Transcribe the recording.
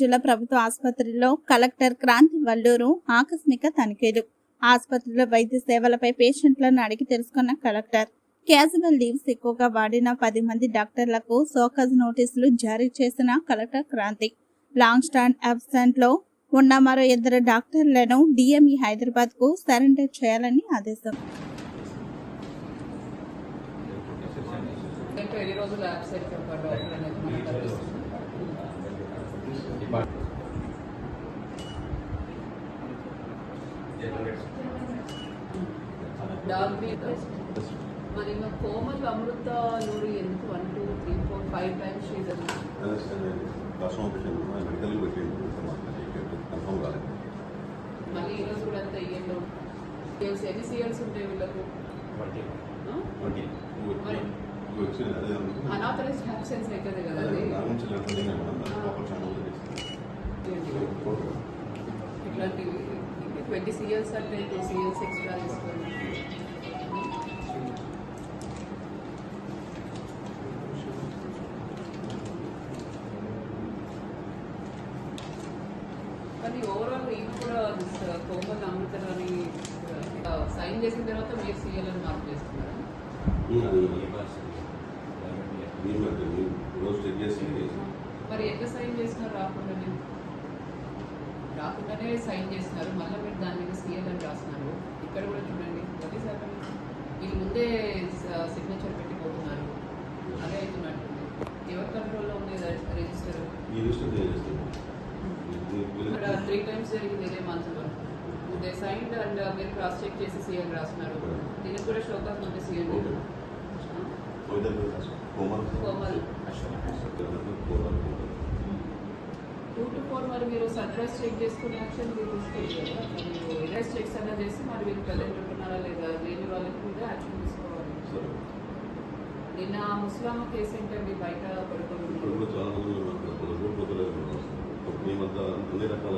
జిల్లా ప్రభుత్వ ఆసుపత్రిలో కలెక్టర్ క్రాంతి వల్లూరు ఆకస్మిక తనిఖీలు. ఆసుపత్రిలో వైద్య సేవలపై పేషెంట్లను అడిగి తెలుసుకున్న కలెక్టర్ క్యాజువల్ లీవ్స్ ఎక్కువగా వాడిన పది మంది డాక్టర్లకు సోకజ్ నోటీసులు జారీ చేసిన కలెక్టర్ క్రాంతి. లాంగ్ స్టాండ్ అబ్సెంట్లో ఉన్న మరో ఇద్దరు డాక్టర్లను డిఎంఈ హైదరాబాద్కు సరెండర్ చేయాలని ఆదేశం. ఎన్ని రోజులు డాగ్ మీద మరి మా కోమల్ అమృత లూరి ఎందుకు one two three four five times మళ్ళీ ఈ రోజు కూడా అంత ఇయ్యంలో ఎన్ని సిఎల్స్ ఉంటాయి వీళ్ళకు? మరి అనాథరైజ్డ్ అబ్సెన్స్ అవుతుంది కదా? ఇట్లాంటివి ట్వంటీ సిఎల్స్ అంటే టూ సిఎల్స్ ఎక్స్ట్రా తీసుకోండి. కానీ ఓవరాల్ ఈయన కూడా కోమల్ అమృతరాని సైన్ చేసిన తర్వాత మీరు సీఎల్ అని మార్క్ చేస్తున్నారు మీరు అంటే మీరు రోజు చెక్ చేసి మరి ఎట్లా సైన్ చేసినారు రాకుండానే సైన్ చేస్తున్నారు. మళ్ళీ మీరు దాని మీద సీఎల్ అని రాస్తున్నారు. ఇక్కడ కూడా చూడండి. ప్రతి సార్ వీళ్ళు ముందే సిగ్నేచర్ పెట్టిపోతున్నారు అదే అవుతున్నట్టుంది ఎవరి కంట్రోల్లో ఉంది రిజిస్టర్ చేస్తాను ఇక్కడ త్రీ టైమ్స్ జరిగింది ఇదే మంత్లో దే సైన్డ్ అండ్ మీరు క్రాస్ చెక్ చేసి సీఎల్ రాస్తున్నారు. దీనికి కూడా షోకాస్ ఉంది CL Komal Komal Komal two to four మరి మీరు సర్ప్రైజ్ చెక్ చేసుకునే యాక్షన్ మీరు మీరు ఎరైజ్ చెక్స్ అలా చేసి మరి మీరు ప్రజెంట్ ఉంటున్నారా లేదా లేని వాళ్ళకి కూడా యాక్షన్ తీసుకోవాలి. నిన్న ముస్లామా కేసు ఏంటండి? బయట మేమంతా అన్ని రకాల